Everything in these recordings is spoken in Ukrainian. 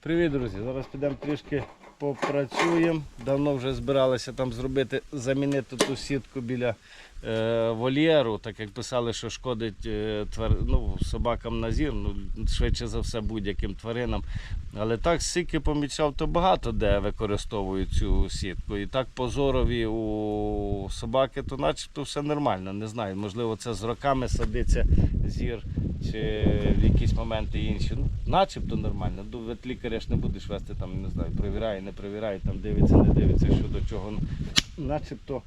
Привіт, друзі! Зараз підемо трішки попрацюємо. Давно вже збиралися там зробити, замінити ту сітку біля вольєру, так як писали, що шкодить е, твар... ну, собакам на зір, ну, швидше за все будь-яким тваринам. Але так скільки помічав, то багато де використовують цю сітку. І так позорові у собаки, то начебто все нормально. Не знаю, можливо, це з роками садиться зір чи в якісь моменти інші. Ну, начебто нормально. Ну, ветлікаря ж не будеш вести там, не знаю, перевіряє, не перевіряє, там дивиться, не дивиться, що до чого. Ну, Начебто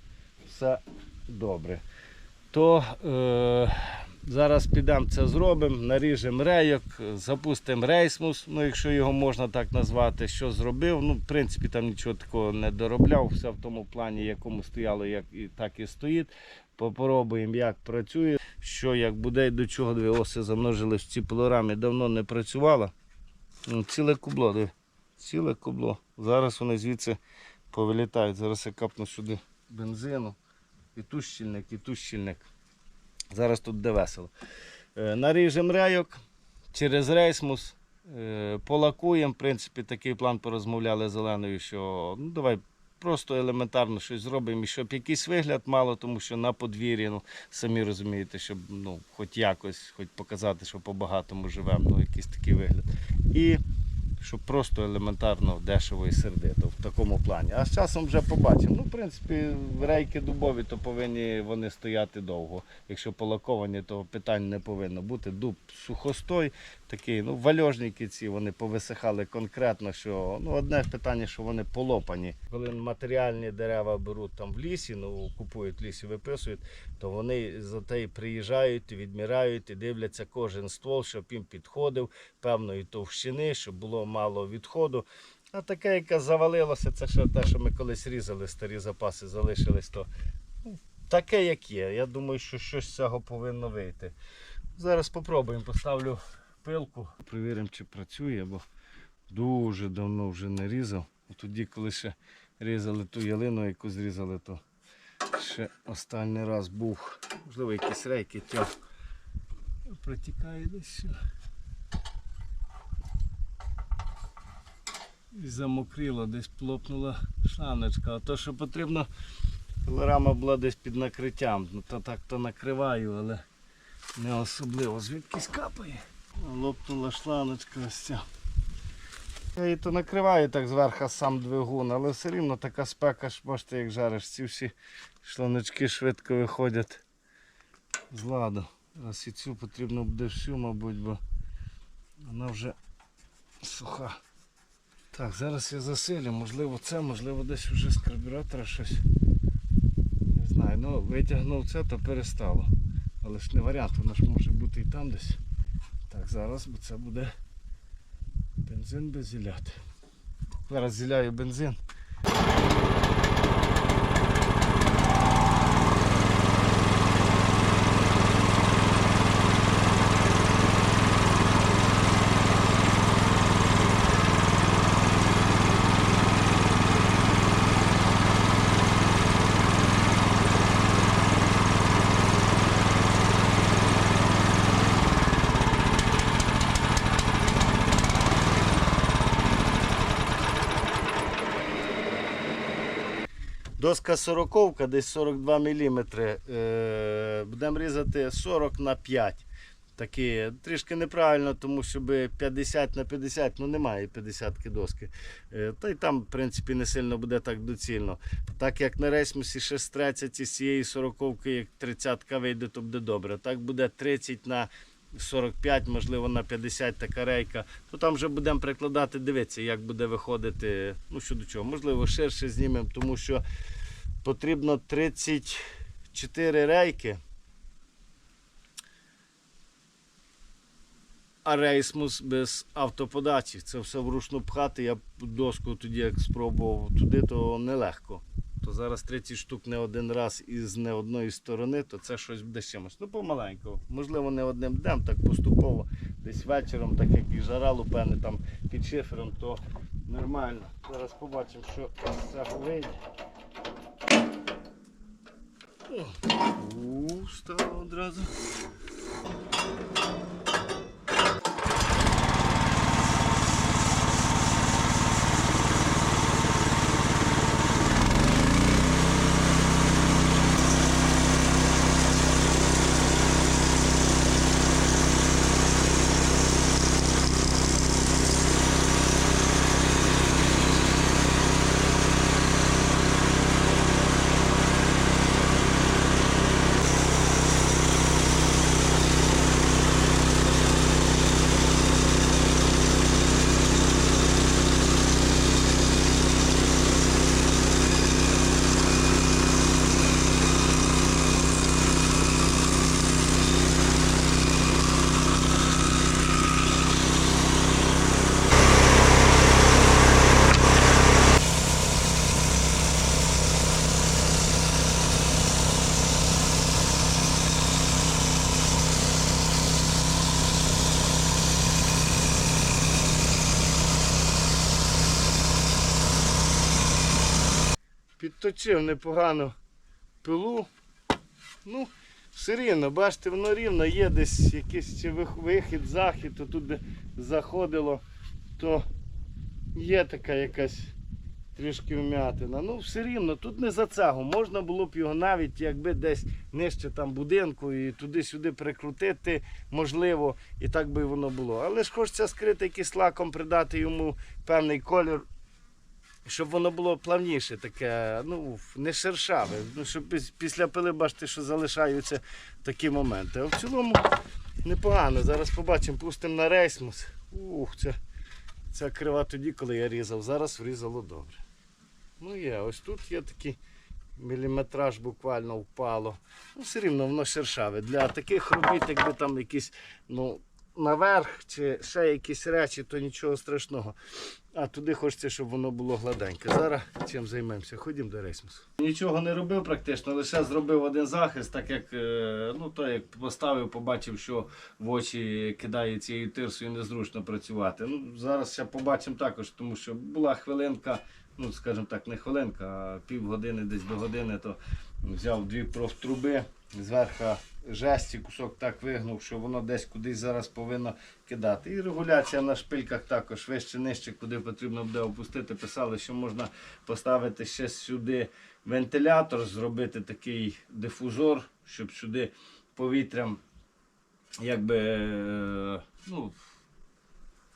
все добре. То е, зараз підемо це зробимо, наріжемо рейок, запустимо рейсмус, ну якщо його можна так назвати, що зробив. Ну, в принципі, там нічого такого не доробляв, все в тому плані, якому стояло, як і так і стоїть. Попробуємо, як працює, що як буде і до чого дві оси замножили в цій пилорамі. Давно не працювала. Ну, Ціле кубло, диви. Ціле кубло. Зараз вони звідси повилітають. Зараз я капну сюди бензину. І тут щільник, і тут щільник. Зараз тут буде весело. Е, Наріжемо рейок через рейсмус. е, Полакуємо. В принципі, такий план порозмовляли з Оленою, що ну, давай просто елементарно щось зробимо, і щоб якийсь вигляд мало, тому що на подвір'ї, ну, самі розумієте, щоб ну, хоч якось, хоч показати, що по-багатому живемо, ну, якийсь такий вигляд. І щоб просто елементарно дешево і сердито в такому плані. А з часом вже побачимо. Ну, в принципі, рейки дубові, то повинні вони стояти довго. Якщо полаковані, то питань не повинно бути. Дуб сухостой, такий, ну, вальожники ці вони повисихали конкретно, що ну, одне питання, що вони полопані. Коли матеріальні дерева беруть там в лісі, ну купують в лісі, виписують, то вони за те і приїжджають, відмірають і дивляться кожен ствол, щоб їм підходив певної товщини, щоб було мало відходу. А таке, яке завалилося, це ще те, що ми колись різали, старі запаси залишились, то ну, таке, як є. Я думаю, що щось з цього повинно вийти. Зараз спробуємо, поставлю пилку, перевіримо, чи працює, бо дуже давно вже не різав. Тоді, коли ще різали ту ялину, яку зрізали, то ще останній раз був, можливо, якісь рейки тяг. Протікає десь. І замокрило, десь плопнула шланочка. А то, що потрібно, рама була десь під накриттям. Ну, то так то накриваю, але не особливо. Звідкись капає. Лопнула шланочка ось ця. Я її то накриваю так зверху сам двигун, але все рівно така спека, ж бачите, як жариш. Ці всі шланочки швидко виходять з ладу. Зараз і цю потрібно буде всю, мабуть, бо вона вже суха. Так, зараз я засилю, можливо це, можливо десь вже з карбюратора щось. Не знаю, ну витягнув це, то перестало. Але ж не варіант, воно ж може бути і там десь. Так, зараз, бо це буде бензин без зіляти. Зараз зіляю бензин. Доска 40, десь 42 мм. Е, будемо різати 40 на 5. Такі, трішки неправильно, тому що 50 на 50, ну немає 50 доски. Е, та й там, в принципі, не сильно буде так доцільно. Так як на рейсмусі 630 із цієї 40 як 30 вийде, то буде добре. Так буде 30 на 45, можливо, на 50 така рейка, то там вже будемо прикладати, дивитися, як буде виходити. Ну що до чого, можливо, ширше знімемо, тому що потрібно 34 рейки. А рейсмус без автоподачі. Це все вручну пхати. Я доску тоді, як спробував туди, то нелегко. То зараз 30 штук не один раз із не одної сторони, то це щось буде чимось. Ну, помаленьку. Можливо, не одним днем, так поступово. Десь вечором, так як і жара лупене там під шифером, то нормально. Зараз побачимо, що цього вийде. О, стало одразу. Підточив непогано пилу. Ну, все рівно, бачите, воно рівно, є десь якийсь чи вихід, захід, то тут де заходило, то є така якась трішки вмятина. Ну, все рівно, тут не за цегу. Можна було б його навіть якби десь нижче там будинку і туди-сюди прикрутити, можливо, і так би воно було. Але ж хочеться скрити якийсь лаком, придати йому певний колір. Щоб воно було плавніше, таке, ну, не шершаве. Ну, щоб після пили бачите, що залишаються такі моменти. А в цілому непогано. Зараз побачимо, пустимо на рейсмус. Ух, це, це крива тоді, коли я різав. Зараз врізало добре. Ну є, ось тут є такий міліметраж буквально впало. Ну, все рівно воно шершаве. Для таких робіт, якби там якісь, ну, наверх чи ще якісь речі, то нічого страшного. А туди хочеться, щоб воно було гладеньке. Зараз чим займемося? Ходімо до рейсмусу. Нічого не робив практично, лише зробив один захист, так як е, ну, то як поставив, побачив, що в очі кидає цією тирсою незручно працювати. Ну, зараз ще побачимо також, тому що була хвилинка, ну скажімо так, не хвилинка, а півгодини десь до години, то взяв дві профтруби, зверху жесті кусок так вигнув, що воно десь кудись зараз повинно кидати. І регуляція на шпильках також вище нижче, куди потрібно буде опустити. Писали, що можна поставити ще сюди вентилятор, зробити такий дифузор, щоб сюди повітрям якби е, ну,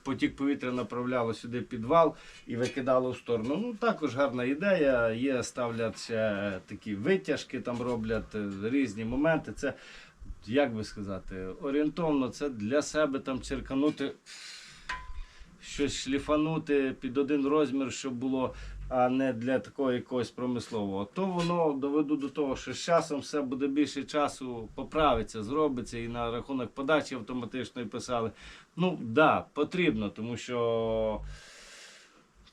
потік повітря направляло сюди підвал і викидало в сторону. Ну також гарна ідея. Є, ставляться такі витяжки, там роблять е, різні моменти. Це, як би сказати, орієнтовно це для себе там черканути, щось шліфанути під один розмір, щоб було. А не для такого якогось промислового, то воно доведу до того, що з часом все буде більше часу поправиться, зробиться і на рахунок подачі автоматичної писали. Ну так, да, потрібно, тому що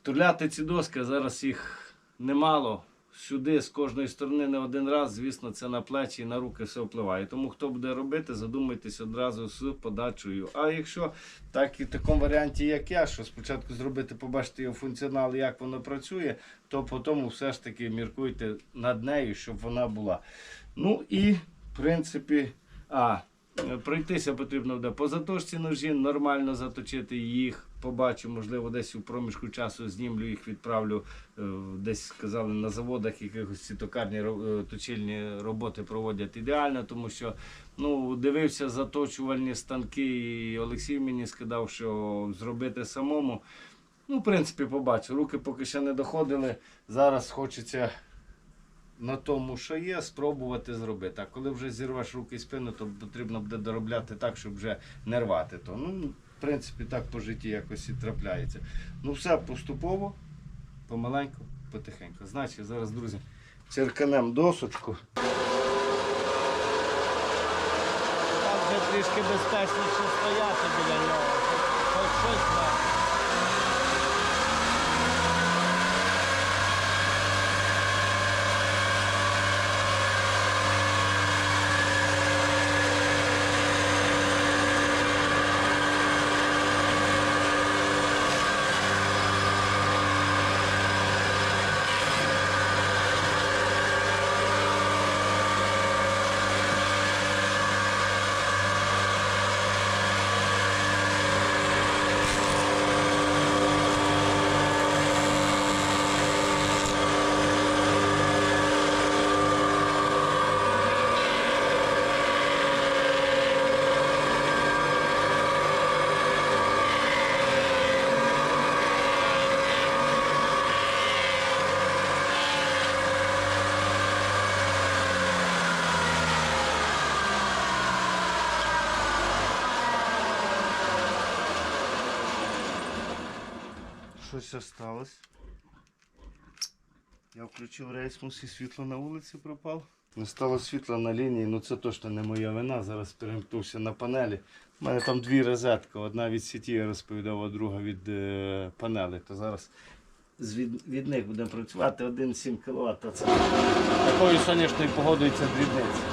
турляти ці доски, зараз їх немало. Сюди з кожної сторони не один раз, звісно, це на плечі і на руки все впливає. Тому хто буде робити, задумайтесь одразу з подачею. А якщо так і в такому варіанті, як я, що спочатку зробити, побачити його функціонал, як воно працює, то потім все ж таки міркуйте над нею, щоб вона була. Ну і в принципі, а, пройтися потрібно буде по заточці ножі, нормально заточити їх. Побачу, можливо, десь у проміжку часу знімлю їх, відправлю е, десь сказали на заводах якихось ці токарні е, точильні роботи проводять ідеально, тому що ну, дивився заточувальні станки, і Олексій мені сказав, що зробити самому. Ну, в принципі, побачу. Руки поки ще не доходили. Зараз хочеться на тому, що є, спробувати зробити. А коли вже зірвеш руки і спину, то потрібно буде доробляти так, щоб вже не рвати то. Ну, в принципі, так по житті якось і трапляється. Ну, все поступово, помаленьку, потихеньку. Значить, зараз, друзі, черканем досочку. Там вже трішки безпечніше стояти біля нього. Хоч щось. Щось сталося. Я включив рейсмус і світло на вулиці пропало. Не стало світла на лінії, ну це точно не моя вина. Зараз перемкнувся на панелі. У мене там дві розетки, одна від сіті я розповідав, а друга від е, панелі. То зараз від, від них будемо працювати 1,7 кВт. Такою сонячною погодою це дрібниця.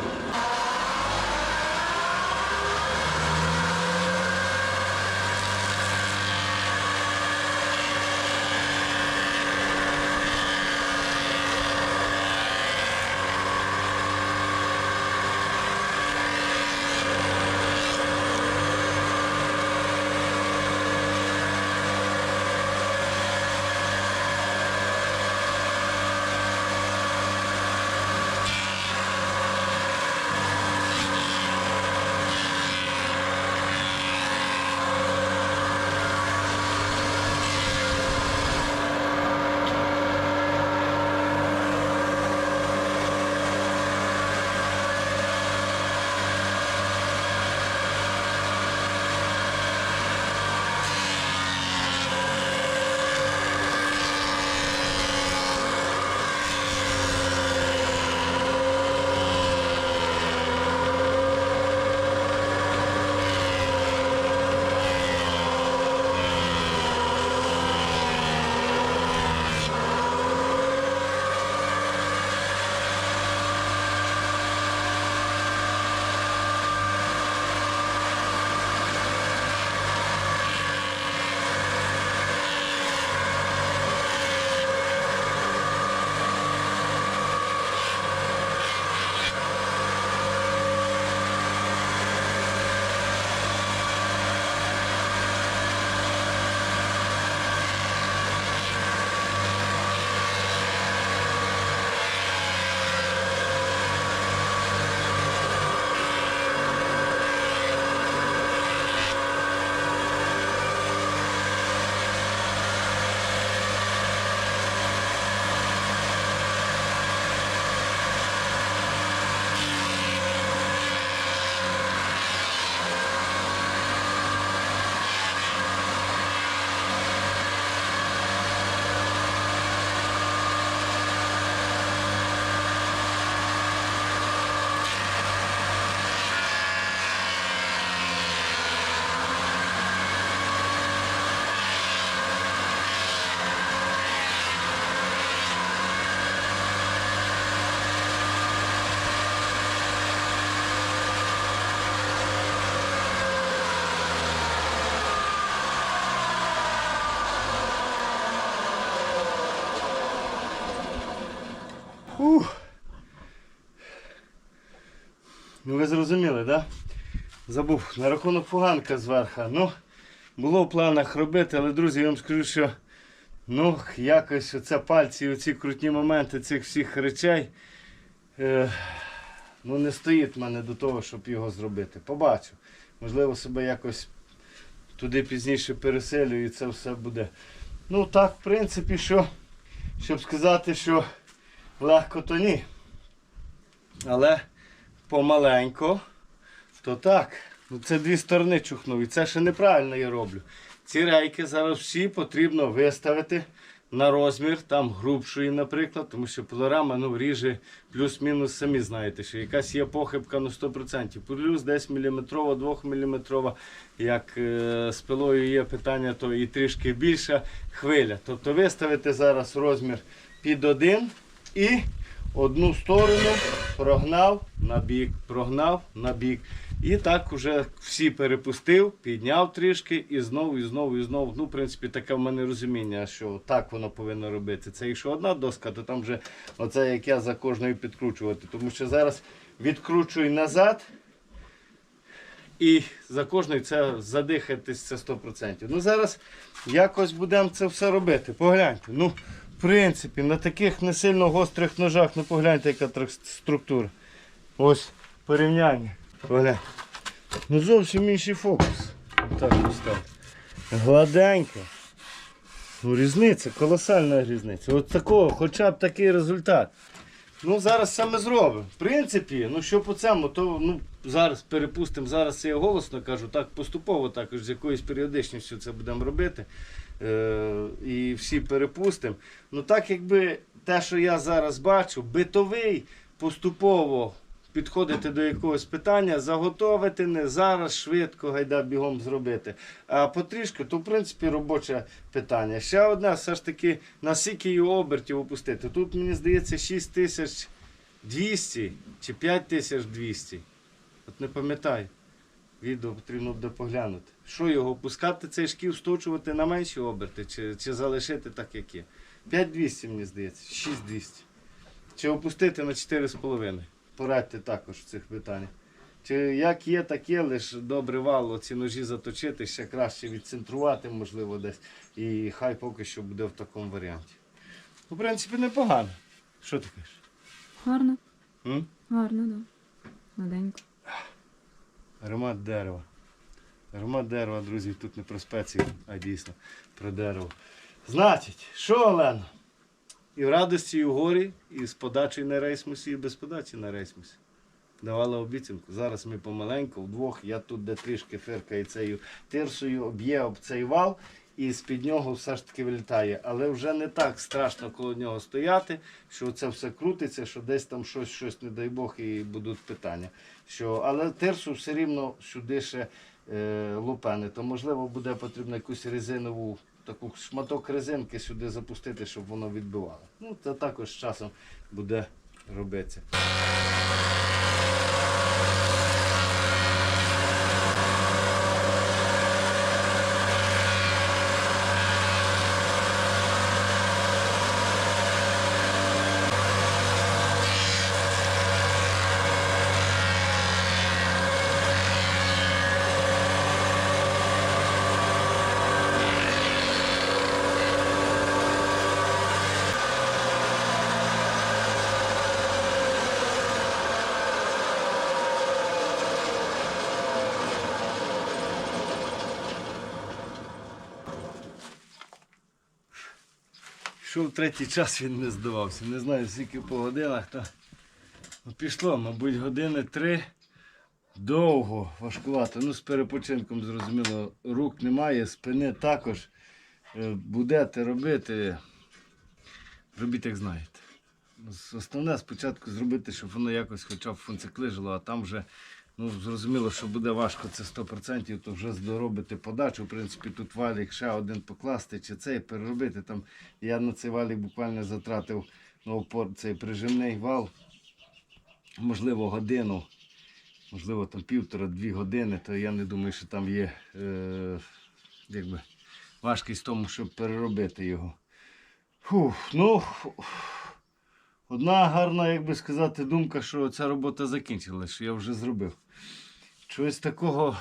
Забув на рахунок фуганка зверху. Ну, було в планах робити, але друзі, я вам скажу, що ну, якось оце пальці, оці крутні моменти цих всіх речей. Е, ну, не стоїть в мене до того, щоб його зробити. Побачу. Можливо, себе якось туди пізніше переселю і це все буде. Ну так, в принципі, що, щоб сказати, що легко, то ні. Але помаленько, то так. Ну це дві сторони чухнув. І це ще неправильно я роблю. Ці рейки зараз всі потрібно виставити на розмір, там грубшої, наприклад, тому що пилорама ну, ріже плюс-мінус, самі знаєте, що якась є похибка на 100%. Плюс десь міліметрова, 2 міліметрова, як е, з пилою є питання, то і трішки більша хвиля. Тобто виставити зараз розмір під один і одну сторону прогнав на бік, прогнав на бік. І так уже всі перепустив, підняв трішки і знову, і знову, і знову. Ну, в принципі, таке в мене розуміння, що так воно повинно робити. Це якщо одна доска, то там вже оце як я за кожною підкручувати. Тому що зараз відкручую назад. І за кожною це задихатись це 100%. Ну зараз якось будемо це все робити. Погляньте. Ну, в принципі, на таких не сильно гострих ножах, ну погляньте, яка структура. Ось порівняння. Погляньте. Ну зовсім інший фокус. Так ось так. Гладенько. Ну, різниця, колосальна різниця. От такого, хоча б такий результат. Ну, зараз ми зробимо. В принципі, ну що по цьому, то ну, зараз перепустимо, зараз я голосно кажу, так поступово також з якоюсь періодичністю це будемо робити. Е, і всі перепустимо. Ну так якби те, що я зараз бачу, битовий поступово підходити до якогось питання, заготовити не зараз швидко гайда бігом зробити. А потрішки, то в принципі робоче питання. Ще одне, все ж таки, на скільки обертів опустити. Тут мені здається 6200 чи 5200. От не пам'ятаю. Відео потрібно буде поглянути. Що його опускати, цей шків сточувати на менші оберти, чи, чи залишити так, як є. 5200, мені здається, 6200. Чи опустити на 4,5. Порадьте також в цих питаннях. Чи як є, так є, лише добре вало ці ножі заточити, ще краще відцентрувати, можливо, десь. І хай поки що буде в такому варіанті. В принципі, непогано. Що ти кажеш? Гарно, М? гарно, да. Гладенько. Аромат дерева. Аромат дерева, друзі, тут не про спеції, а дійсно про дерево. Значить, що, Олена? І в радості, і в горі, і з подачею на рейсмусі, і без подачі на рейсмусі. Давала обіцянку. Зараз ми помаленьку, вдвох, я тут де трішки фиркаю цією тирсою, об'є об цей вал, і з-під нього все ж таки вилітає. Але вже не так страшно коло нього стояти, що це все крутиться, що десь там щось, щось, не дай Бог, і будуть питання. Що, але тирсу все рівно сюди ще е, лупени, то можливо буде потрібно якусь резинову таку шматок резинки сюди запустити, щоб воно відбивало. Ну, це також з часом буде робитися. Йшов третій час, він не здавався. Не знаю, скільки по годинах, та ну, пішло, мабуть, години три. Довго, важкувато. Ну, з перепочинком, зрозуміло, рук немає, спини також. Е, Будете робити, робіть, як знаєте. Основне спочатку зробити, щоб воно якось хоча б функціклижило, а там вже ну, зрозуміло, що буде важко це 100%, то вже доробити подачу. В принципі, тут валік ще один покласти чи цей переробити. Там я на цей валік буквально затратив на опор цей прижимний вал, можливо, годину, можливо, там півтора-дві години, то я не думаю, що там є е, якби, важкість в тому, щоб переробити його. Фух, ну, Одна гарна, як би сказати, думка, що ця робота закінчилась, що я вже зробив. Чогось такого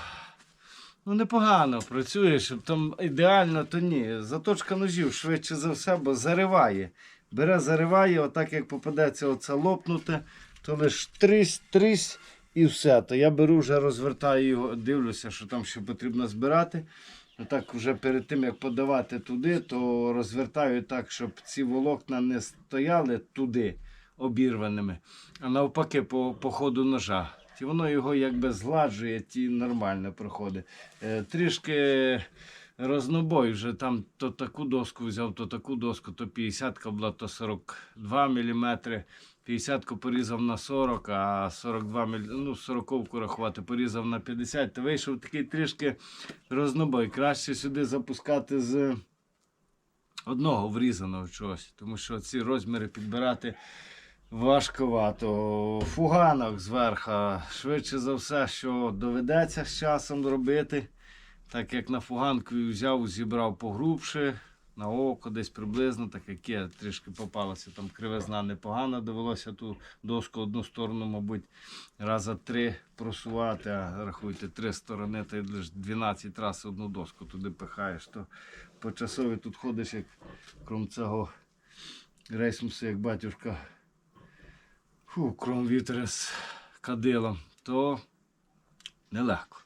ну, непогано працює, щоб там ідеально, то ні. Заточка ножів швидше за все, бо зариває. Бере, зариває, отак як попадеться оце лопнуте, то лиш трись, трись і все. То я беру, вже розвертаю його, дивлюся, що там ще потрібно збирати. Отак вже перед тим, як подавати туди, то розвертаю так, щоб ці волокна не стояли туди обірваними, а навпаки, по, по ходу ножа. І воно його якби згладжує, ті нормально проходить. Е, трішки рознобой вже там то таку доску взяв, то таку доску, то 50 була, то 42 мм. 50 порізав на 40, а 42 мм, ну 40 рахувати, порізав на 50, то вийшов такий трішки рознобой. Краще сюди запускати з одного врізаного чогось, тому що ці розміри підбирати важковато. Фуганок зверху, швидше за все, що доведеться з часом робити. Так як на фуганку взяв, зібрав погрубше, на око десь приблизно, так як є, трішки попалося там кривизна непогана, довелося ту доску одну сторону, мабуть, раза три просувати, а рахуйте, три сторони, ти лише 12 разів одну доску туди пихаєш, то по тут ходиш, як крім цього рейсмусу, як батюшка, фу, крім вітера з кадилом, то нелегко.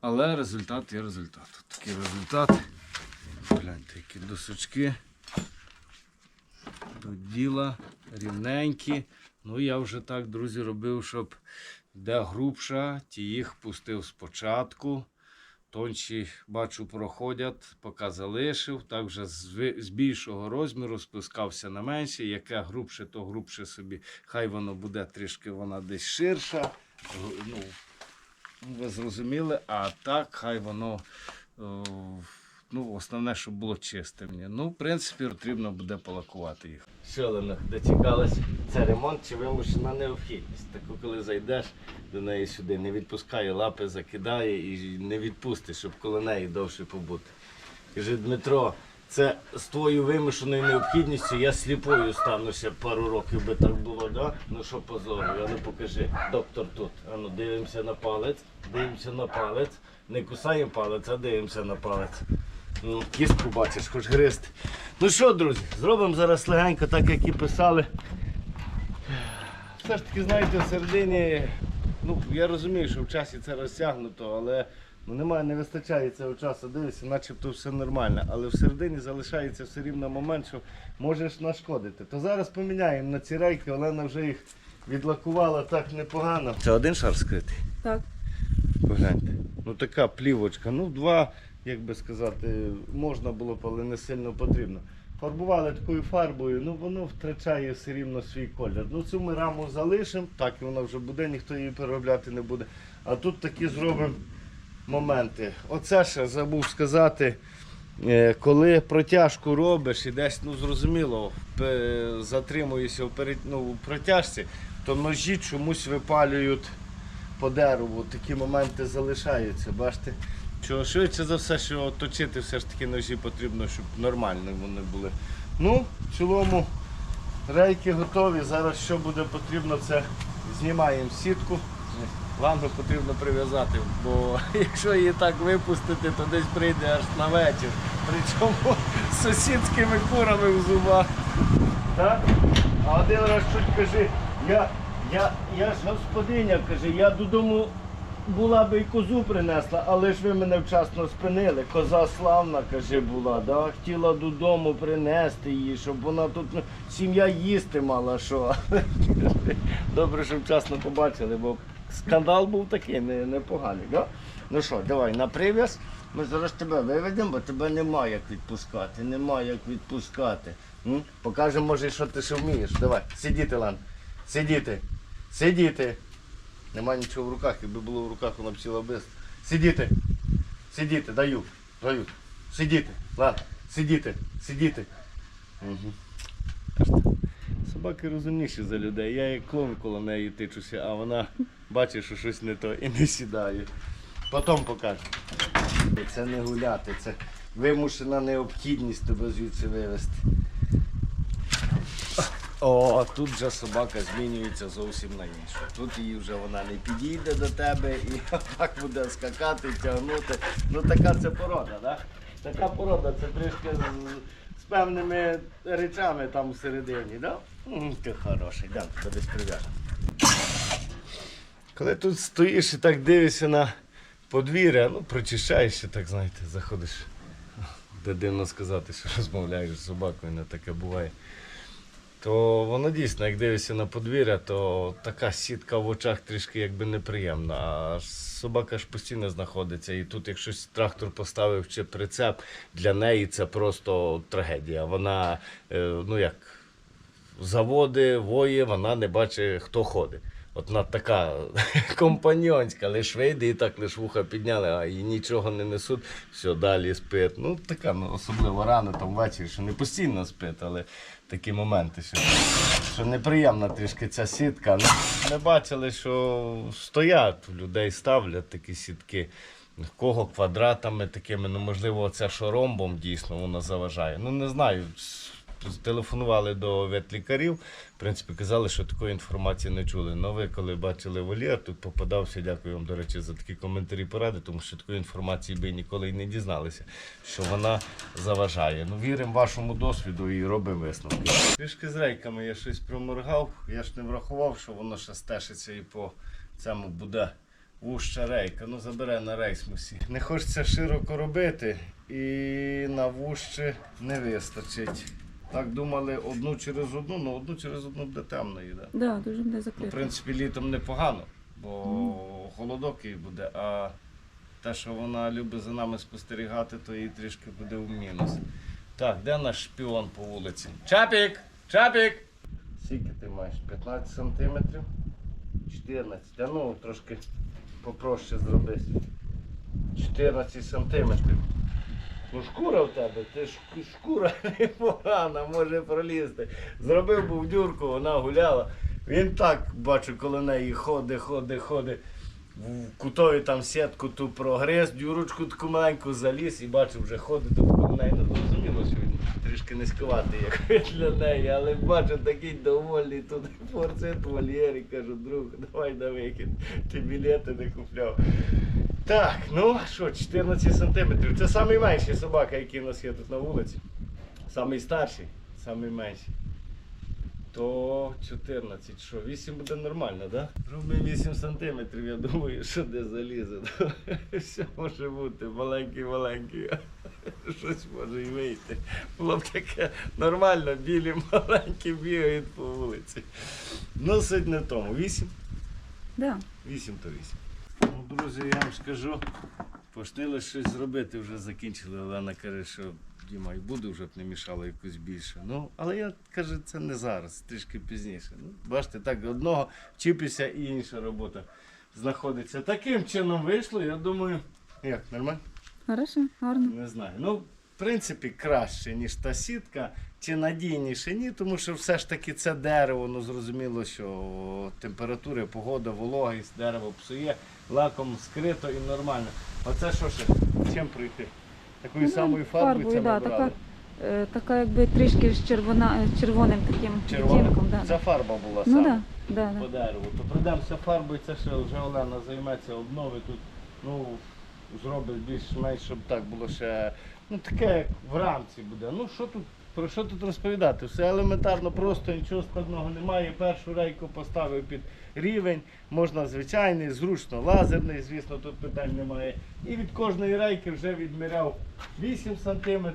Але результат є результат. Такий результат. Гляньте, які досочки. До діла рівненькі. Ну, я вже так, друзі, робив, щоб де грубша, ті їх пустив спочатку. Тонші, бачу, проходять, поки залишив. Так вже з більшого розміру спускався на менше. Яке грубше, то грубше собі. Хай воно буде трішки вона десь ширша. Ну, ви зрозуміли, а так хай воно. о, Ну, основне, щоб було чисте мені. Ну, в принципі, потрібно буде полакувати їх. Селена, дочекалась, це ремонт чи вимушена необхідність. Таку, коли зайдеш до неї сюди, не відпускає, лапи закидає і не відпустиш, щоб коло неї довше побути. Каже, Дмитро, це з твоєю вимушеною необхідністю я сліпою стану ще пару років би так було, да? Ну що позору, а ну покажи, доктор тут. А ну дивимося на палець, дивимося на палець, не кусаємо палець, а дивимося на палець. Ну, кістку бачиш, хоч гризти. Ну що, друзі, зробимо зараз легенько, так як і писали. Все ж таки, знаєте, в середині, ну я розумію, що в часі це розтягнуто, але ну, немає, не вистачає цього часу. Дивишся, начебто все нормально. Але всередині залишається все рівно момент, що можеш нашкодити. То зараз поміняємо на ці рейки, Олена вже їх відлакувала так непогано. Це один шар скритий. Так. Погляньте. Ну така плівочка. Ну, два, як би сказати, можна було але не сильно потрібно. Фарбували такою фарбою, ну воно втрачає все рівно свій колір. Ну цю ми раму залишимо, так і вона вже буде, ніхто її переробляти не буде. А тут такі зробимо моменти. Оце ще забув сказати. е, Коли протяжку робиш і десь, ну зрозуміло, затримуєшся в, перед, ну, в протяжці, то ножі чомусь випалюють по дереву. Такі моменти залишаються. Бачите? Що швидше за все, що точити все ж таки ножі потрібно, щоб нормально вони були. Ну, в цілому рейки готові. Зараз що буде потрібно, це знімаємо сітку. Лангу потрібно прив'язати, бо якщо її так випустити, то десь прийде аж на вечір. Причому з сусідськими курами в зубах. Так? А один раз чуть каже, я, я, я ж господиня, каже, я додому була би і козу принесла, але ж ви мене вчасно спинили. Коза славна, каже, була, да? хотіла додому принести її, щоб вона тут ну, сім'я їсти мала що. Добре, що вчасно побачили, бо скандал був такий, не- непоганий. Да? Ну що, давай на прив'яз. Ми зараз тебе виведемо, бо тебе немає як відпускати. Немає як відпускати. М? Покажемо, може, що ти ще вмієш. Давай, сидіти, Лан. Сидіти. Сидіти. Нема нічого в руках, якби було в руках, вона б сіла без. Сидіти. Сидіти, даю. Даю. Сидіти. Ладно, сидіти. Сидіти. Угу. Собаки розумніші за людей. Я як клоун коло неї тичуся, а вона бачить, що щось не то і не сідає. Потім покажу. Це не гуляти, це вимушена необхідність тебе звідси вивезти. О, тут вже собака змінюється зовсім на іншу. Тут її вже вона не підійде до тебе і так буде скакати, тягнути. Ну така це порода, да? Така порода, це трішки з, з певними речами там всередині, да? Ти хороший, да, десь прив'яжемо. Коли тут стоїш і так дивишся на подвір'я, ну прочищаєшся, так знаєте, заходиш. Де дивно сказати, що розмовляєш з собакою, не таке буває. То воно дійсно, як дивишся на подвір'я, то така сітка в очах трішки якби неприємна. А собака ж постійно знаходиться. І тут, якщо трактор поставив чи прицеп, для неї це просто трагедія. Вона, е, ну як, заводи, воє, вона не бачить, хто ходить. От вона така компаньонська, лиш вийде і так лиш вуха підняли, а і нічого не несуть, все, далі спить. Ну, така, ну, особливо рано, там ввечері, що не постійно спить, але такі моменти, що, що неприємна трішки ця сітка. Ну, ми бачили, що стоять, людей ставлять такі сітки. Кого квадратами такими, ну можливо, оце що ромбом дійсно воно заважає. Ну не знаю. Телефонували до ветлікарів, в принципі, казали, що такої інформації не чули. Но ви, коли бачили вольєр, тут попадався, дякую вам, до речі, за такі коментарі поради, тому що такої інформації би ніколи й не дізналися, що вона заважає. Ну, віримо вашому досвіду і робимо висновки. Трішки з рейками я щось проморгав, я ж не врахував, що воно ще стешиться і по цьому буде вуща рейка. Ну, забере на рейс мусі. Не хочеться широко робити і на вущі не вистачить. Так думали одну через одну, ну одну через одну буде темною. Да? Да, дуже буде Ну, В принципі, літом непогано, бо холодок їй буде, а те, що вона любить за нами спостерігати, то їй трішки буде в мінус. Так, де наш шпіон по вулиці? Чапік! Чапік! Скільки ти маєш? 15 сантиметрів? 14. А ну трошки попроще зроби. 14 сантиметрів. Ну шкура в тебе, ти ж шкура непогана, може пролізти. Зробив був дюрку, вона гуляла. Він так, бачу, коло неї ходить, ходить, ходить. В кутові там сітку ту прогриз, дюрочку таку маленьку заліз і бачу, вже ходить тут коло неї. Ну зрозуміло, що він трішки низькуватий, як для неї, але бачу такий довольний тут форцит в вольєрі, кажу, друг, давай на вихід. Ти білети не купляв. Так, ну що, 14 сантиметрів. Це найменший собака, який у нас є тут на вулиці. Самий старший, самий менший. То 14, що, 8 буде нормально, так? Да? Робимо 8 сантиметрів, я думаю, що де залізе. Все може бути, маленький-маленький. Щось може і вийти. Було б таке нормально, білі маленькі бігають по вулиці. Ну, суть не в тому. 8? Да. 8 то 8. Ну, друзі, я вам скажу, пошли щось зробити, вже закінчили. Олена каже, що Діма і буде вже б не мішало якось більше. Ну, але я кажу, це не зараз, трішки пізніше. Ну, бачите, так, одного вчіпися і інша робота знаходиться. Таким чином вийшло, я думаю, як, нормально? Хорошо, гарно. Не знаю. Ну, в принципі, краще, ніж та сітка, чи надійніше, ні, тому що все ж таки це дерево, ну зрозуміло, що температура, погода, вологість, дерево псує, лаком скрито і нормально. Оце що ще? Чим пройти? Такою Ну, самою фарбою це да, така, е, така якби трішки з червона, е, червоним таким Червона. відтінком. Да. Це фарба була Ну саме да, да, по да. дереву. То прийдемося фарбою, це ще вже Олена займеться обнови тут. Ну, зробить більш-менш, щоб так було ще. Ну таке як в рамці буде. Ну що тут, про що тут розповідати? Все елементарно, просто нічого складного немає. Першу рейку поставив під рівень, можна звичайний, зручно лазерний, звісно, тут питань немає. І від кожної рейки вже відміряв 8 см,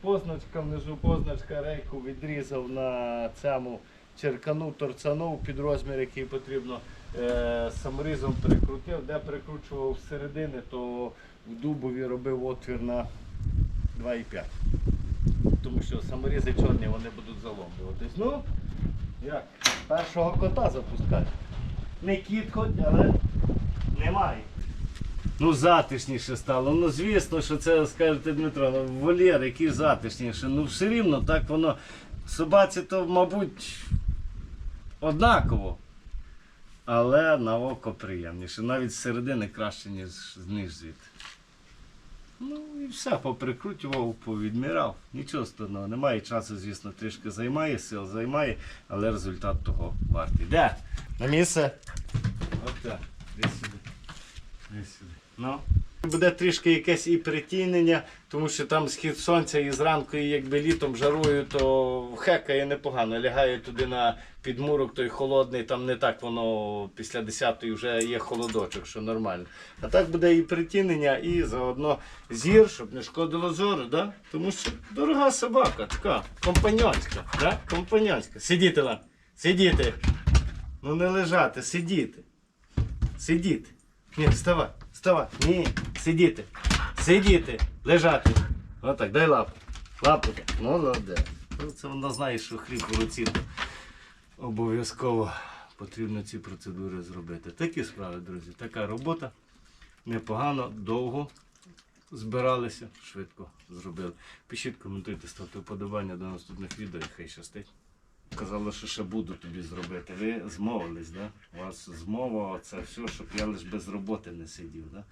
позначка внизу, позначка рейку відрізав на цьому черкану, торцанув під розмір, який потрібно. Е, саморізом прикрутив, де прикручував з середини, то в дубові робив отвір на 2,5. Тому що саморізи чорні вони будуть заломлюватись. Ну, як? Першого кота запускати. Не кіт хоч, але немає. Ну, затишніше стало. Ну, звісно, що це скажете Дмитро, ну, вольєр, який затишніше. Ну, все рівно так воно. Собаці то, мабуть, однаково. Але на око приємніше. Навіть з середини краще, ніж, ніж звідти. Ну і все, поприкрутював, повідмірав. Нічого складного, немає часу, звісно, трішки займає, сил займає, але результат того вартий. Де? На місце? От так. Десь сюди. Десь сюди. Ну. Буде трішки якесь і притінення, тому що там схід сонця і зранку, і якби літом жарою, то хекає непогано. Лягає туди на підмурок, той холодний, там не так воно після 10-ї вже є холодочок, що нормально. А так буде і притінення, і заодно зір, щоб не шкодило зору, да? тому що дорога собака, така, компаньонська, да? компаньонська. Сидіти вам, сидіти. Ну не лежати, сидіти. Сидіти. Ні, вставай, вставай. Ні, сидіти. Сидіти, лежати. Отак, дай лапу. Лапу. Ну, Це вона знає, що хліб руці. Обов'язково потрібно ці процедури зробити. Такі справи, друзі. Така робота. Непогано, довго збиралися, швидко зробили. Пишіть, коментуйте, ставте вподобання до наступних відео і хай щастить. Казали, що ще буду тобі зробити. Ви змовились, да? У вас змова, це все, щоб я лише без роботи не сидів, да?